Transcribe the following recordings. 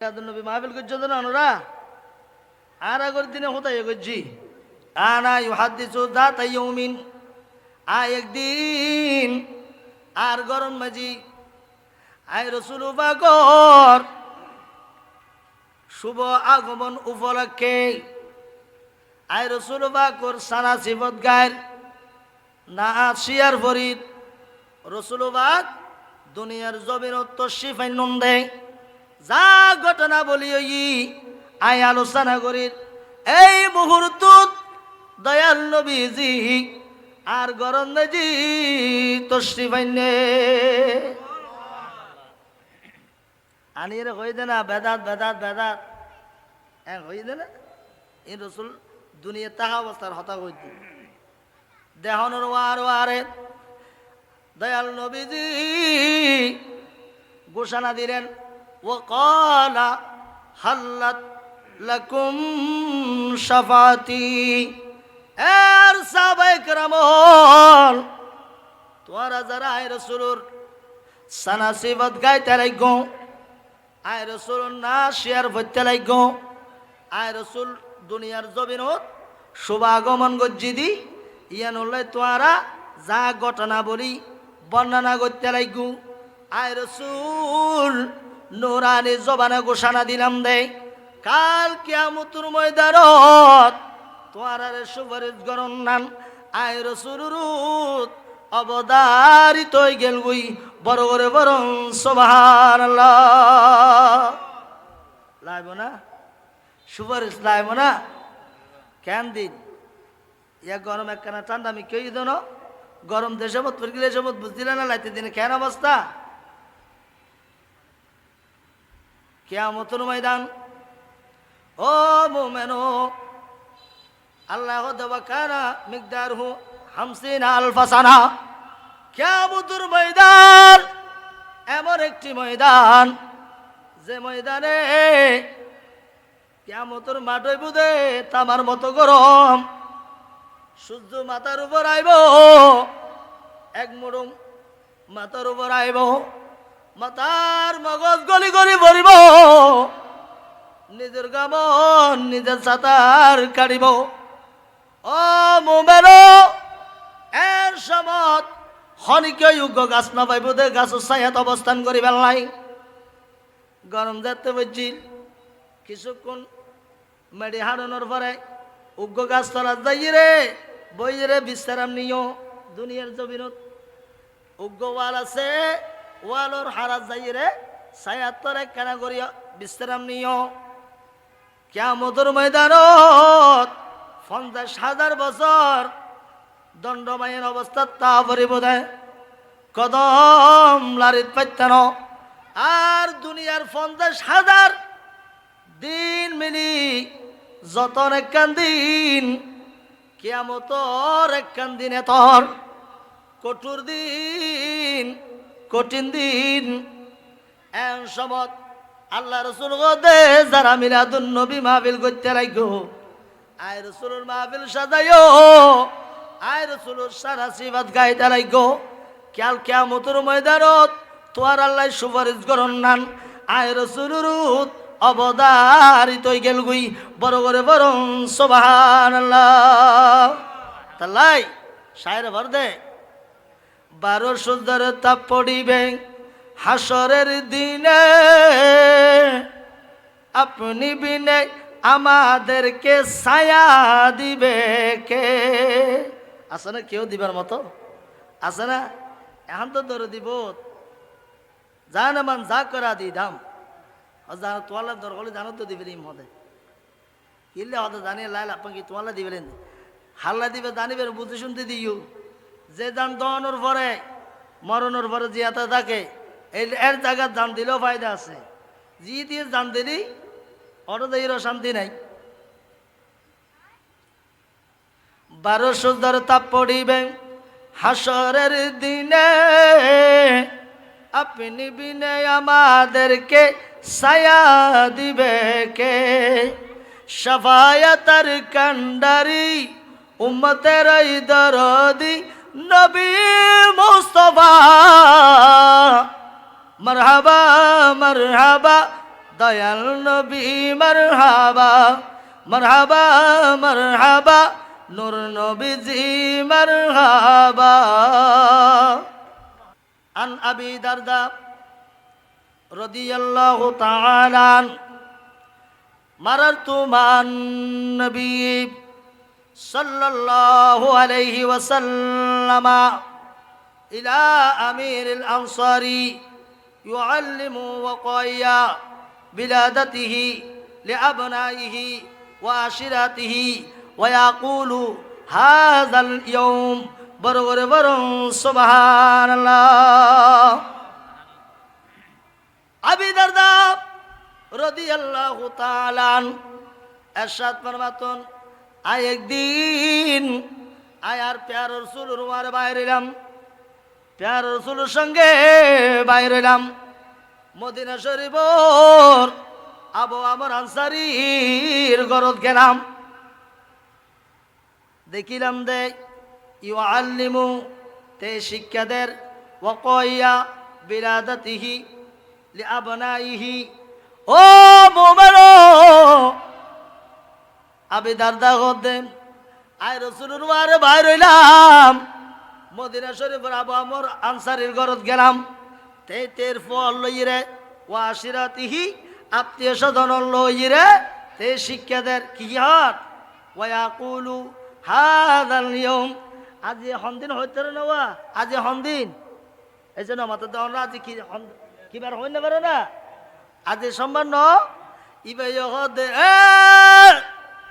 নবী মাহফিল করছ তো না ওরা আর আগের দিনে হতাই করছি। আনা ইউহাদ্দিসু দাতা ইউমিন আ একদিন আর গরম মাঝি। আই রসুল বাগর শুভ আগমন উপলক্ষে। আই রসুল বাকর, সানা সিবত গায়ের। না শিয়ার ফরিদ। রসুলবাদ দুনিয়ার জবিরত্ব শিফাই নন্দে। যা ঘটনা বলি আই আলোচনা করি। এই মুহূর্ত দয়াল নবীজি আর গরম নজি তশ্রিফাইনে আনিয়ে হয়ে দে না, বেদাত বেদাত বেদাত। হ্যাঁ হয়ে দে না। এই রসুল দুনিয়া তাহা অবস্থার হতা হইতে দেহনের ওয়ার ওয়ারে দয়াল নবীজি ঘোষণা দিলেন وقال حلت لكم شفاعتي. আর সাবেক রামল তোরা যারা আয় রসুলুর সানাসিবত গাইতে লাগ, আয় রসুল না শেয়ার ভরতে লাগ, আয় রসুল দুনিয়ার জবিনত শুভাগমন গজ্জিদি ইয়ান হলে তোরা যা ঘটনা বলি বর্ণনা করতে লাগু। আয় রসুল নোরানি জবানা ঘোষণা দিলাম দে, কাল কিয়ামতুর ময়দারত তোমার আরে সুপারিশ গরম নাম আয় রসুরুত অবদারিত গেল গুই বড় করে বরং সোভার লাইব না? সুপারিশ লাইব না? কেন দিন? ইয়া গরম একখানা ঠান্ডা আমি কেউ দেন গরম দেশে মত ফিরকি দেশে মত বুঝদিলে না, লাইতে দিনে কেন অবস্থা? কেয়ামতুর ময়দান। ও মোমেনো, আল্লাহ দেবা কানা মিকদার হু হামসিন আলফাসানা। কেয়ামতুর ময়দান এমন একটি ময়দান, যে ময়দানে কেয়ামতুর মাঠই বুধে তামার মতো গরম। সূর্য মাথার উপর আইব, এক মুড়ুম মাথার উপর আইব। মাথার মগজ গলি গলি ভরিব। নিজের গামন নিজের সাঁতার কাটিব। ও মোমের এর সমত হনিকে যোগ্য গাছ না পাইব দে, গাছ ছায়াত অবস্থান করি পেলাই গরম যাতে বুঝছিল কিছুক্ষণ মেডি হারানোর পরে উগ্র গাছ তলা যাই রে বই রে বিশ্রাম নিও। দুনিয়ার জমিনত উগ্র ওয়াল আছে ওয়ালর হারাত যাই রে ছায়াত্তর একখানা করি বিশ্রাম নিও। কেমতর ময়দানত পঞ্চাশ হাজার বছর দণ্ডমায়ের অবস্থা তা পরিব দেয় কদম লারিত পাইতান। আর দুনিয়ার পঞ্চাশ হাজার দিন মিনি যতন একখান দিন, কেয়ামতর একখান দিন এতর কঠোর দিন কঠিন দিন। সমত আল্লাহ রসুল দে, যারা মিলাদুন নবী মাহবিল করতে লাগো আয় রসুলের মাহবিল সাজাইও। আয় রসুলের সারা সিবাদ গাইতে লাগো কেয়াল কেয়ামতর ময়দানত তোয়ার আল্লাহ সুপারিশ করন নান। আয় রসুলের অবদারিত গেল গুই। বড় করে বরং সোবাহান তাল্লাই সায়ের ভর দে। বারো সুন্দর তাপ পড়িবে হাসরের দিনে। আপনি বিনে আমাদেরকে ছায়া দিবে কে? আছে না কেউ দিবার মতো? আছে না? এখন তো ধরে দিব। যা না মান যা করা দি দাম। জানো তোয়ালা দর হলে জানো তো দিবে ইম হদে কিনলে হতে জানিয়ে লাইল আপনাকে তোয়ালা দিবেন হাল্লা দিবে জানিবেন বুঝতে শুনতে দিও। যে দান দহনের পরে, মরণের পরে জিয়াতে থাকে, এই এর জায়গার দান দিলেও ফায়দা আছে। জি দিয়ে দান দিলি অটোদেরও শান্তি নাই। বারো সুন্দর তাপ পড়িবে, হাসরের দিনে। আপনি বিনে আমাদেরকে ছায়া দিবে কে? সফায়তার কান্ডারি উম্মতের দরদি নবী মোস্তফা। মারহাবা মারহাবা, দয়াল নবী মারহাবা। মারহাবা মারহাবা, নূর নবীজি মারহাবা। আন আবি দারদা রদিয়াল্লাহু তাআলা মারারতু মান নবী। صلى الله عليه وسلم إلى أمير الأنصار يعلم وقايا بلادته لأبنائه وعشيرته ويقول هذا اليوم برغر برم سبحان الله. أبي درداب رضي الله تعالى عنه أشهد فرماتون আয় একদিন, আয় আর প্যার রসুল রুমার বাইরেলাম প্যার রসুলের সঙ্গে বাইরেলাম মদিনা শরীফর আবু আমার আনসারির গরদ গেলাম। দেখিলাম দে ইউ আল্লিমু তে শিক্ষাদের ওয়াকইয়া বিরাদাতিহি লিআবনাইহি ও মোমেনো আবি দারদা গদেন আয় রসুলুর বারে ভাই হইলাম। মদিনা শরীফের আবু আমর আনসারির ঘরত গেলাম। তে তের ফল লইরে ও আশিরাতিহি আত্মীয় স্বজন লইরে তে শিক্ষাদের কি হট ওয়াকুলু হাদাল নিয়ম। আজি হন্দিন হইতে নেওয়া আজি হন্দিন। এই জন্য আমাদের দন আজি কি কিবার হই না পারে না? আজি সম্মান ন? ইবাই হদে এ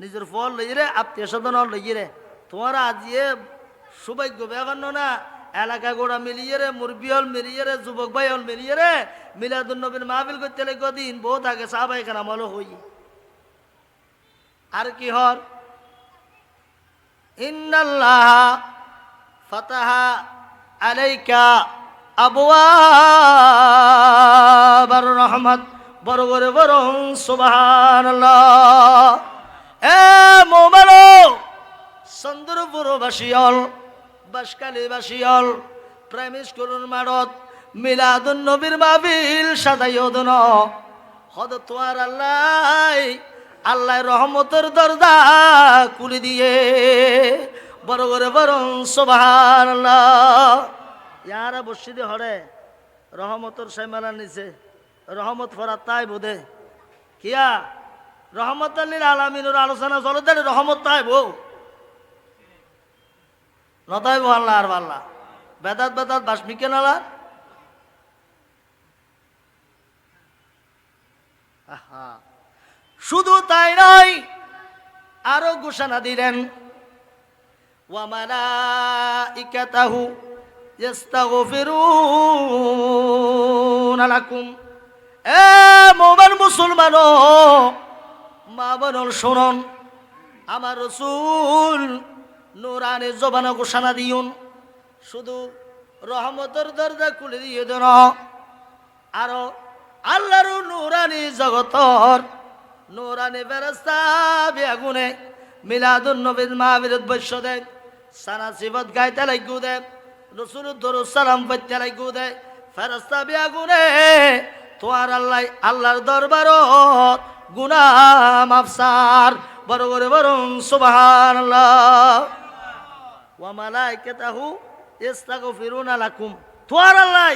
নিজের ফল লইরে আত্মীয় স্বজন লইরে তোমার আজিয়ে সৌভাগ্য ব্যাপার না? এলাকা গোড়া মিলিয়ে রে মুরবি হল মিলিয়ে রে, যুবক ভাই হল মিলিয়ে রে মিলাদুল নবীর মাহফিল করতে লেগে দিন বহুত আগে সাহাবাই খান আমলও হই। আর কি হর ইন্নাল্লাহ ফাতাহা আলাইকা আবওয়াবার রহমত। বড় বড় সুবহানাল্লাহ। বাসিয়ল বাসকালী বাসিয়ল প্রাইম স্কুলের মাঠত মিলাদুন নবীর মাহফিল সাদাইও দন। হদ তোমার আল্লাহ আল্লাহ রহমতের দরজা খুলে দিয়ে, বড় করে বড় সোভান ইয়ারা বসিদি হরে, রহমতর সাইমালা নিছে রহমত ফরা তাই বোধে। কিয়া? রহমত আল্লীর আলামিনুর আলোচনা চলে রহমত তাই বউ। নতাই আল্লাহ আর আল্লাহ বেদাত বেদাত বাসমিকে নালা। আহা। শুধু তাই নয়, আরও ঘোষণা দিলেন। এ মুসলমান মা বোনল শুনুন, আমার রসুল নুরানি জবান ঘোষণা দিউন। শুধু রহমতের দরজা খুলে দিয়ে দেন। আরও আল্লাহর নুরানি জগতর নুরানি বেরস্তা বেগুনে মিলাদুন নবীর মাহবিরত বৈশ্য দেন। সানা গাইতে লাগিও দেন, রসুল দরুদ সালাম পড়তে লাগিও দেন। ফেরস্তা বেগুনে তোমার আল্লাহ, আল্লাহর দরবারত গুনা মাফসার বড় করে বরং সুবহানাল্লাহ। ওয়া মালাইকাতাহু ইস্তাগফিরুনা লাকুম। তোমার আল্লাহ,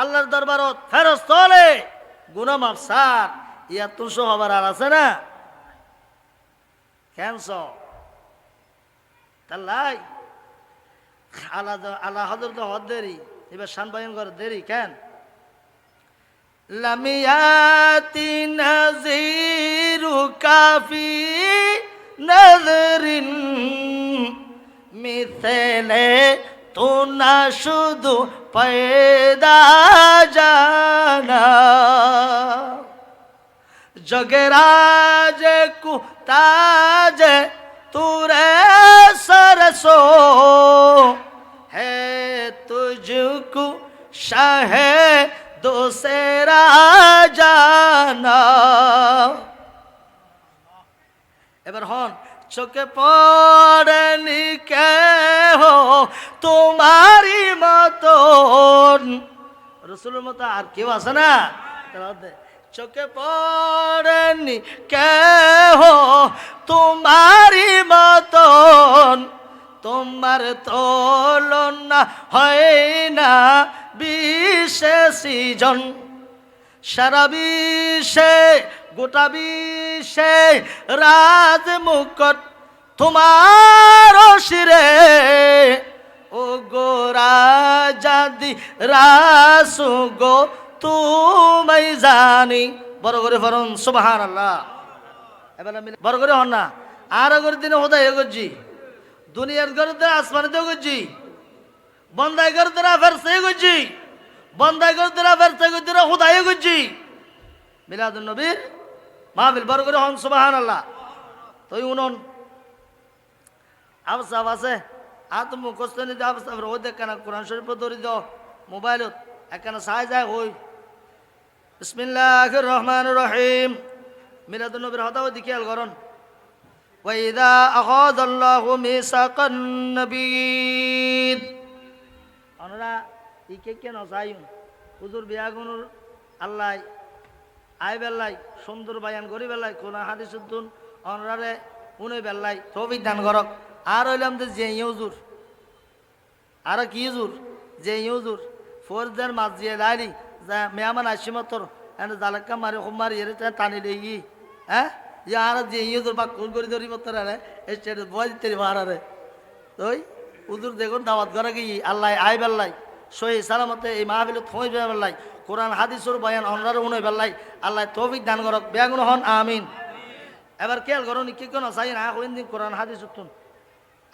আল্লাহর দরবারত ফেরস্ত হলে গুনা মাফসার ইয়া তুলসো হবার আর আছে না? ক্যান্স তাল্লাই। আল্লাহ আল্লাহ হজর তো হদ দেরি, এবার শান বায়ন করে দেরি, কেন? লামিয়াতি নাজিরু কাফি নজরিন মিথলে তো না শুধু পয়দা জানা जगराज कुताज तुरे सरसो है तुझको शाह दोसेरा জানা চোখে পড়েনি কেহ তোমারই মতন। রসুলের মতো আর কেউ আছে না? চোখে পড়েনি কেহ তোমারই মতন। তোমার তুলনা হয় না বিশেষজন সারা বিশ্বে গোটা বিশ্বে রাজ মুকট তোমার শিরে ও গো রাজাদি রাসু গো তুমি জানি। বড় করে ফরন সুবাহান আল্লাহ বড় করে হন না। আর করে দিনে হোদাই করছি দুনিয়ার ঘর দ্বারা আসমানিতেও করছি বন্দাই ঘর দ্বারা ফেরসে করছি বন্দাই ঘর দ্বারা ফেরসে করছি হোদাই করছি মিলাদুল নবীর মাহবিল বড় করে হন সুবাহান আল্লাহ তুই উনন আবসাব আছে আত মুখস্থ নিতে আবসাব ওই দেখ কেন কোরআন শরীফ ধরে দাও মোবাইলত একখানা সাহায যায় হই বিসমিল্লাহ রহমান রহিম মিলাদুল নবীর হতাও দিকে আল করন وإذا أخذ الله ميثاق النبيين আমরা ইকে কেন চাইম হুজুর বিয়াগুনুর আল্লাহ আই বেল্লাই সুন্দর বায়ান করি বেল্লাই কোন হাদিস উদ্দুন অনরারে উনে বেল্লাই তৌফিক দান করক আর হইলাম যে যে ইউজুর আর কি ইউজুর যে ইউজুর ফৌজদার মাছ দিয়ে দাঁড়ি যা মেয়ামান আসিমতর এনে জালাক্কা মারি হোমারি এর টানি লেগি হ্যাঁ? ইয়ার যে ইউজুর বা কোন করে ধরি মতো রে? এসে বয় দিতে মারারে ওই উদুর দেখুন দাওয়াত ঘরে গিয়ে, আল্লাহ আই বেল্লাই। সহি সালামতে এই মাহবিল থই বেল্লাই। কোরআন, হাদিসুর বয়ান অনরার উনে বেল্লাই। আল্লাহ তৌফিক দান করক। বেগুন হন, আমিন। এবার কেল করুন, কি কোন চাই না কইন দিন কোরআন, হাদিস উঠুন।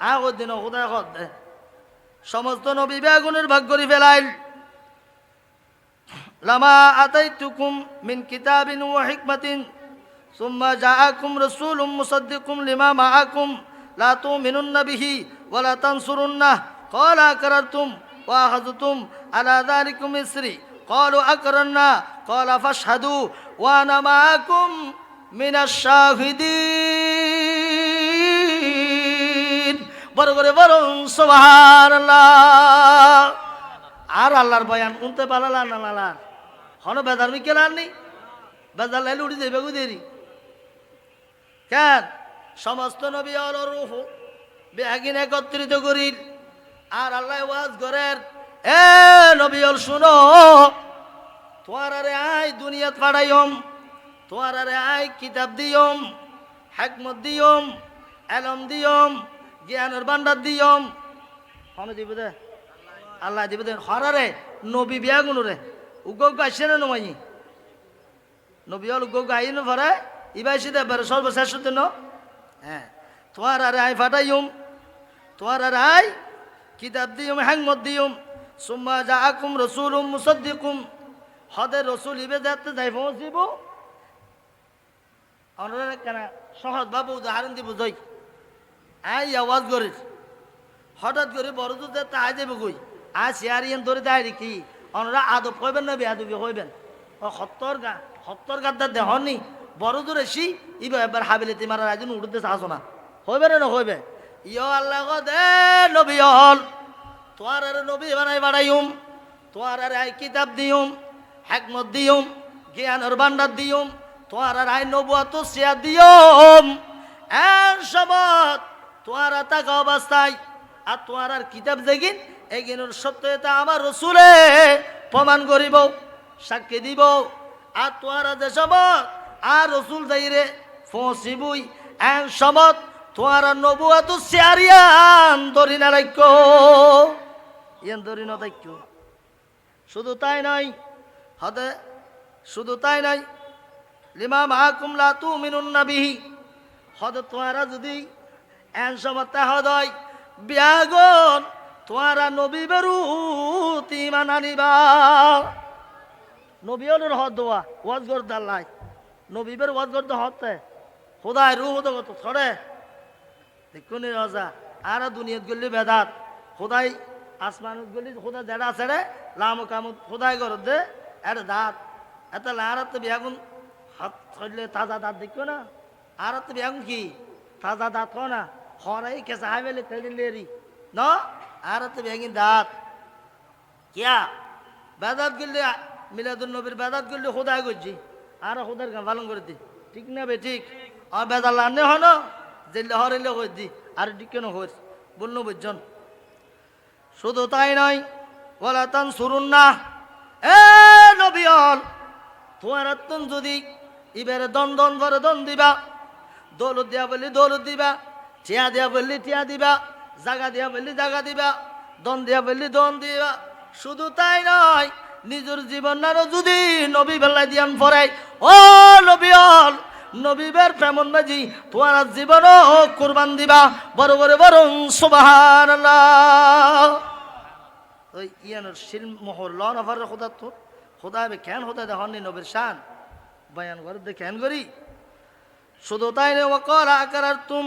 আগর দিন খুদায় খত সমস্ত নবী বেগুনের ভাগ করি ফেলাইল। লামা আতাই তুকুম মিন কিতাবিন ও হিকমাতিন, সুম্মা জাআকুম রাসূলুম মুসাদ্দিকুম লিমা মাআকুম, লা তুমিনুন বিহি ওয়া লা তানসুরুন্নাহ ক্বালা আকরারতুম ওয়া আখাযতুম আলা যালিকুম ইসরি ক্বালু আকরারনা ক্বালা ফাশহাদু ওয়া আনা মাআকুম মিনাশ শাহিদিন। বড় করে বলুন, সুবহানাল্লাহ। আর আল্লাহর বয়ান উনতে পারলা না লালা হন বেদার মি কেলার নি? বেদার লাইলে উড়ি যাবে গুদেরি কেন? সমস্ত নবী অল রুহ বেহাগিন একত্রিত করিল। আর আল্লাহ ওয়াজ করেন, এ নবী অল শুনো, তোমার আরে আই দুনিয়াত পাড়াইম তোমার আরে আই কিতাব দিয়ম, হেকমত দিয়ম, এলম দিয়ম জ্ঞানের ভান্ডার দিয়ম। হন দিব দে আল্লাহ দিব দে হরারে, নবী বিয়া গুনুরে উগ্গ আসছে না নমাই নবী হল উগ্গ আইন ভরে ইবাইছি দে বের সর্বশ্রেষ্ঠ দিন। হ্যাঁ। তোমার আরে আই ফাটাইম তোমার আরে আই কিতাব দিয়ম হ্যাংমত দিয়ম। সুম্মা যা আকুম রসুলুম মুসদ্দিকুম। হদে রসুল ইবে যাতে যাই পৌঁছিব। আমরা কেন? সহজ বাবু উদাহরণ দিব যাই আই, আওয়াজ করে হঠাৎ করে বড় তো তাই যাবে কই? আ চেয়ারিয়ান ধরে দেয় কি ওনারা আদব কইবেন না, বেয়াদবি কইবেন। ও সত্তর গা সত্তর গাদ্দার দেহনি বড় দূর এসি, ইবে এবার হাবিলে তিমার রাজন উঠতে চাহছো না। হইবে না হইবে ইয় আল্লাহ দে নবী হল। তোমার আর নবী বানাই বাড়াইম তোমার আর আই কিতাব দিয়ম, হেকমত দিয়ম জ্ঞানের ভান্ডার দিয়ম। তোমার আর আই নবুয়াত সিয়া দিয়ম। এর সবত তোমার তাকা অবস্থায় আর তোমার আর কিতাব দেখিন এগিনের সত্যতা আমার রসুলে প্রমাণ করিব, সাক্ষী দিব। আর তোমার যে সবত আর রসুল যাইরে ফসিবুই এন সমত, তোমার নবুয়া তো সিয়ারিয়ান ধরি না রাখ্য ইয়ান ধরি না রাখ্য শুধু তাই নয় হদে, শুধু তাই নয় লিমা মাহাকুম লা তুমিনুন নাবিহি। হদ তোমারা যদি এন সমত হদয় বিয়াগন তোমারা নবী বেরু তিমান আনিবা। নবী হলের হদ দোয়া, ওয়াজ গর দাল্লাই নবী বের ওয়াজ গর হতে। খোদায় রু হতো কত ছড়ে। দেখুন রাজা, আর দুনিয়াত গলি বেদাত। খোদাই আসমানত গলি খোদা জেডা ছেড়ে লাম কামত খোদাই গর দে, এর দাঁত। এত লারাত বিয়াগুন হাত ছড়লে তাজা দাঁত দেখো না। আর তো বিয়াগুন কি? তাজা দাঁত না। বেলে তেলি লেরি ন আর তো বিয়াগুন দাঁত কিয়া বেদাত গেলে মিলাদুল নবীর বেদাত গেলে খোদাই করছি আর খোদার গান পালন করে দি ঠিক না বে ঠিক আর বেদাল আনে হন জেলে হরিলে কই দি আর ঠিক কেন হই বলল বুঝজন শুধু তাই নয় বলা তান শুরুন না এ নবিয়ল তোমার তুন যদি ইবারে দন দন করে দন দিবা দৌলত দিয়া বললি দৌলত দিবা টিয়া দিয়া বললি টিয়া দিবা, জাগা দিয়া বললি জাগা দিবা, দন দিয়া বললি দন দিবা। শুধু তাই নয়, নিজের জীবন আরও যদি নবী বেলায় দিয়ান ফরাই ও নবীল নবীবের প্রেমন বাজি তোমার জীবনও কোরবান দিবা। বড় বড় বরং সুবাহান ওই ইয়ানোর শিল মোহর লন আফার খোদা তো খোদা হবে কেন খোদা দেখনি নবীর শান? বয়ান করে দে কেন করি। শুধু তাই নে ওকর আকার তুম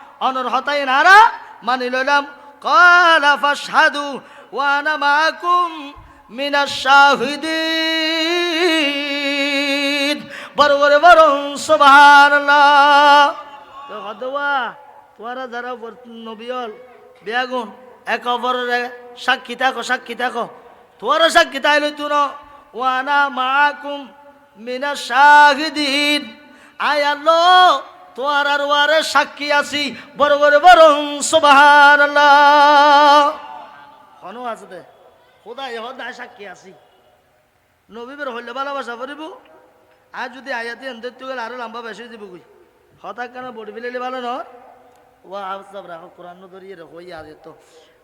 অনর হতায়ন আরা মানি লইলাম কলা ফাসাদু ওয়ানা মাকুম মিনা শাহিদিন। বড় বড় বড় সুবহানাল্লাহ। তো হদওয়া তোরা যারা নবিয়ল বেগুন এক অপরের সাক্ষী থাকো সাক্ষী থাকো। তোরা সাক্ষী তাইলে তুন ওয়ানা মাকুম মিনা শাহিদিন। আয় আল্লাহ তোর আর ওয়ারে সাক্ষী আছি। বড় বড় বড় সুবহানাল্লাহ। হনো আছে দে খোদা এহদ নাই সাক্ষী আছি। নবীবের হইলে ভালোবাসা করিব। আর যদি আয়াতি এনদের তুই আরও লম্বা বেশি দিব কই হঠাৎ কেন বডি ফেলে ভালো নয়? ও সব রাখো কোরআন ধরিয়ে রে হই তো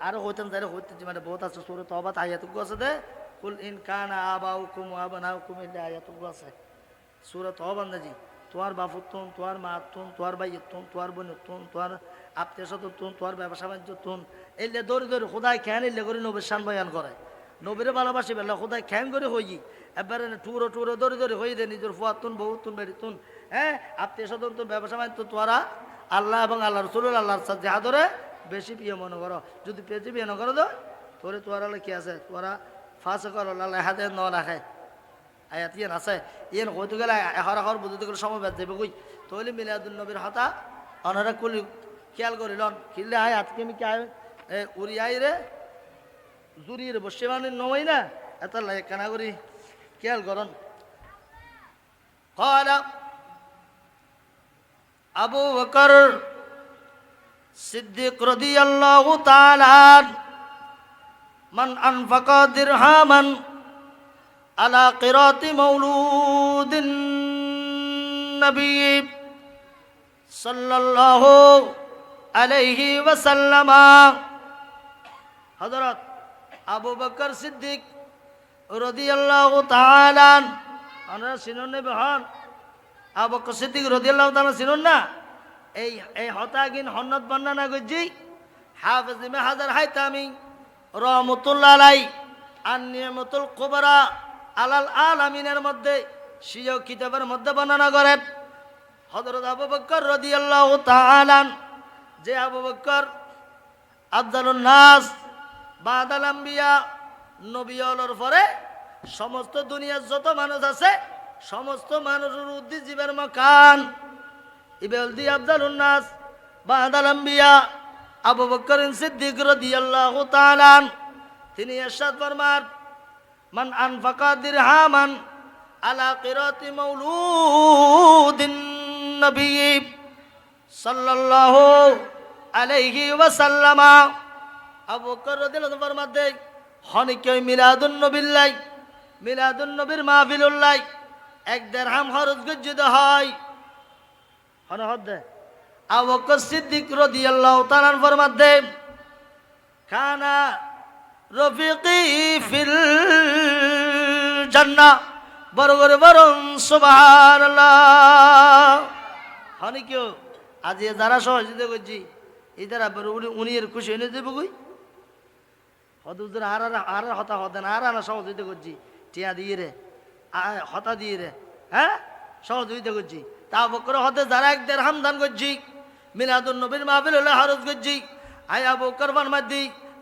আরও হইতাম যাই হইতে মানে বহুত আছে, সুরে তবা আয়াতুক আছে দে। কুল ইন কান আবাউ কুম আবানাউ কুম ইল্লা আয়াতুক আছে। সুরে তবা নাজি তোমার বাপুর তুন তোমার মা তুন তোমার ভাইয়ের তুন তোমার বোনের তুন তোমার আত্মীয় স্বজন তুন তোমার ব্যবসা বাণিজ্য তুন। এলে দৌড়ি দৌড়ি খোদায় খেয়ান এলে করে নবীর শান বয়ান করে নবীরে ভালোবাসি বেলা খোদায় খেয়ান করে হই। এবারে টুরো টুরো দৌড়ি দৌড়ি হয়ে দে, নিজের ফুয়া তুন বহু তুন, বেড়ি তুন। হ্যাঁ আত্মীয় স্বজন তুন, ব্যবসা বাণিজ্য তোরা আল্লাহ এবং আল্লাহ রসুল আল্লাহর সাথে যাহা ধরে বেশি প্রিয় মনে করো। যদি পেয়েছি বিয়ে না করো তো, তোরে তোরা কি আছে? তোরা ফাঁস করো আল্লাহ হাতে ন রাখে আয়াত ইয়েন আছে ইয়েন হইতে গেলে এহর এহর বুঝতে গেলে সময় বেদ দেবে কই তৈলি মিলাদুল নবীর হতা অনারা কুলি খেয়াল করিলন কিনলে আয় আজকে আমি কে এ উড়ি আই রে জুরিয়ে রে বসে মানে নই না এত লাগে কেনা করি খেয়াল করন قال আবু বকর সিদ্দিক রাদিয়াল্লাহু তাআলা মান আনফাকা দিরহামান على قراءة مولود النبي صلى الله عليه وسلم حضرت আবু বকর সিদ্দিক রদিয়াল্লাহু তাআলা আমরা চিনুন নেবে হন আবু বকর সিদ্দিক রদিয়াল্লাহু তাআলা চিনুন না এই এই হতাগিন হন্নত বর্ণনা করছি হাফেজ ইমে হাজার হাইতামি রহমতুল্লাহ আলাই আর নিয়মতুল কুবরা আলাল আলামিনের মধ্যে সিয় কিতাবের মধ্যে বর্ণনা করেন হজরত আবু বকর রদিয়াল্লাহু তাআলান যে আবু বক্কর আফজালুন নাস, বাদাল আম্বিয়া, নবিয়লর পরে সমস্ত দুনিয়ার যত মানুষ আছে, সমস্ত মানুষের উদ্দি জীবের মকান ইবেলদি আফজালুন নাস, বাদাল আম্বিয়া, আবু বকর সিদ্দিক রাদিয়াল্লাহু তাআলা। তিনি ইরশাদ ফরমান মান আনফাকা দিরহামান আলা কিরাতি মাউলুদিন নবী সাল্লাল্লাহু আলাইহি ওয়াসাল্লামা। আবু বকর রাদিয়াল্লাহু ফরমান দেয় হনিকে মিলাদুন নবিল্লাই মিলাদুন নবীর মাহফিলুল্লাই এক দেড়হাম খরচ গজ্জিত হয়। হন হদ দে। আবু বকর সিদ্দিক রাদিয়াল্লাহু তাআলা ফরমান দেয় কানা রফিকি ফিল জান্না বড় করে বরং সুবহানাল্লাহ। হনি কেউ? আজ এ যারা সহযোগিতা করছি, এই দ্বারা উনি উনি এর খুশি এনে দেবো কই? হদুদের আর আর হতা হতে না, আর আর সহযোগিতা করছি। টিয়া দিয়ে রে হতা দিয়ে রে হ্যাঁ? সহযোগিতা করছি। তা বকর হতে যারা এক দেড় হামদান করছি মিলাদুল নবীর মাহফিল হলে হারজ করছি। আয়া বকর বান মাদি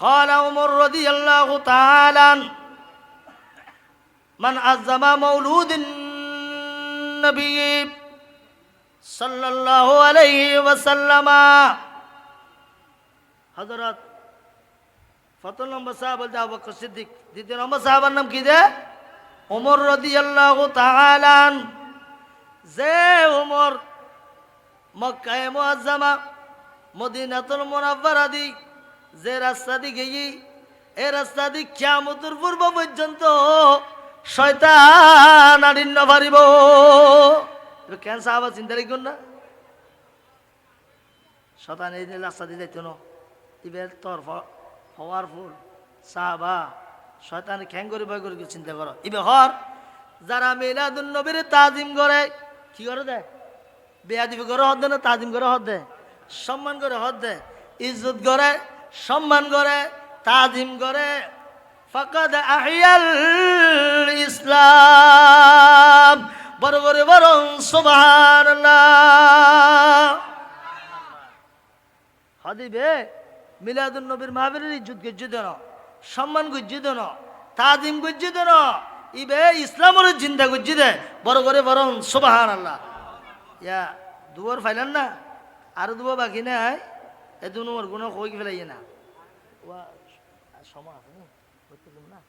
قال عمر رضي الله تعالى عنه من عظم مولود النبي صلى الله عليه وسلم হজরত কত নম্বর সাহাব বলতে আবু বকর সিদ্দিক দ্বিতীয় নম্বর সাহাবার নাম কি দে ওমর রাদিয়াল্লাহু তাআলা আন। যে ওমর মক্কায়ে মুআজ্জামা মদিনাতুল মুনাওয়ারা দি যে রাস্তা দি গিয়ে এই রাস্তা দি কিয়ামতের পূর্ব পর্যন্ত শয়তান আড়িন্ন পারিব কেন সাহাবা চিন্তা রাখুন না? শতান এই রাস্তা দিয়ে যাইতো না ইবের তোর হওয়ার ফুল সাহাবা, শয়তান খ্যাং করে ভয় করে চিন্তা করো। ইবে হর, যারা মিলাদুন নবীর তাজিম করে, কি করে দেয়? বেয়াদিবি করে হদ দেয় না তাজিম করে হদ দেয়? সম্মান করে হদ দেয়? ইজ্জত করে সম্মান করে, তাজিম করে, ফকদ আহিয়াল ইসলাম। বড় করে বরং সুবহানাল্লাহ। হদিবে মিলাদুল নবীর মাহবীরের ইজ্জত গজ্জিত ন সম্মান গজ্জিত ন তাজিম গজ্জিত ন ইবে ইসলামের জিন্দা গজ্জিতে বড় করে বরং সুবাহান আল্লাহ ইয়া দুবার ফাইলান না, আর দুবার বাকি নাই। এ দু নম্বর গুণ কই ফেলাই না ওয়া সময় আছে নি বলতে দেব না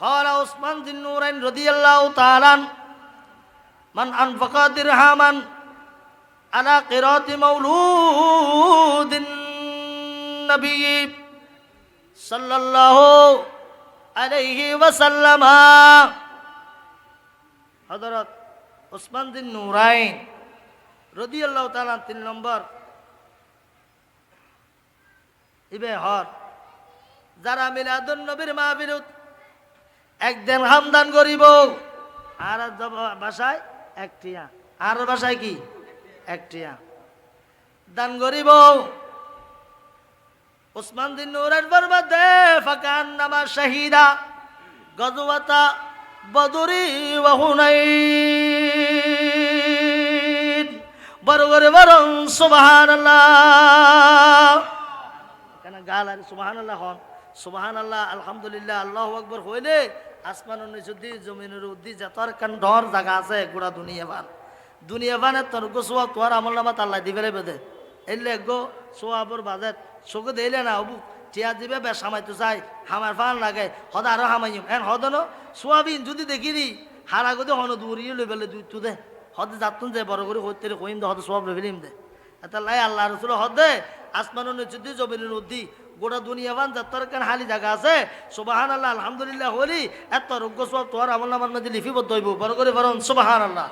قال عثمان ذي النورين رضي الله تعالى عنه من أنفق درهما على قراءة مولود النبي صلى الله عليه وسلم حضرت عثمان দিন নুরাইন রদি আল্লাহ তালা তিন নম্বর। ইবে হর, যারা মিলাদুন নবীর মাহবিরুত একদিন হামদান করিব, আর বাসায় একটিয়া। আর বাসায় কি? একটিয়া। দান করিব। ওসমান দিন নুরের বরবাদে ফাকান নামা শাহিদা গজওয়াতা বদরি ওহুনাইন বড় করে বরং সুবহানাল্লাহ। কেন গাল আর সুবহানাল্লাহ হন? সুবহানাল্লাহ, আলহামদুলিল্লাহ, আল্লাহু আকবার হইলে আসমান নিচুদ্দি জমিনের উদ্দি যতর কান ডর জায়গা আছে, গোড়া দুনিয়া বান। দুনিয়া বানে তোর গো সোয়া তোর আমল নামা তাল্লাই দিবে বেদে। এলে গো সোয়াবর বাজেত চকু দিলে না হবু টিয়া দিবে বে সামাইতে চাই, হামার ফান লাগে হদ আরও হামাইম। এন হদন, সোয়াবিন যদি দেখিরি হারা গদি হন দূরিয়ে লই বেলে দুই তু দে হদ যাতুন যে বড় করে হইতে কইম দে, হদ সব ফেলিম দে। এটা লাই আল্লাহ রসুল হদে আসমান আসমানো নিচুদ্দি জমিনের উদ্দি। গোটা দুনিয়া বান যাত্তর কান হালি জায়গা আছে? সুবাহান আল্লাহ আলহামদুলিল্লাহ, হলি। এত রোগ্য সব তোর আমল নামার মধ্যে লিপিবদ্ধ হইব। বড় করে বরং সুবাহান আল্লাহ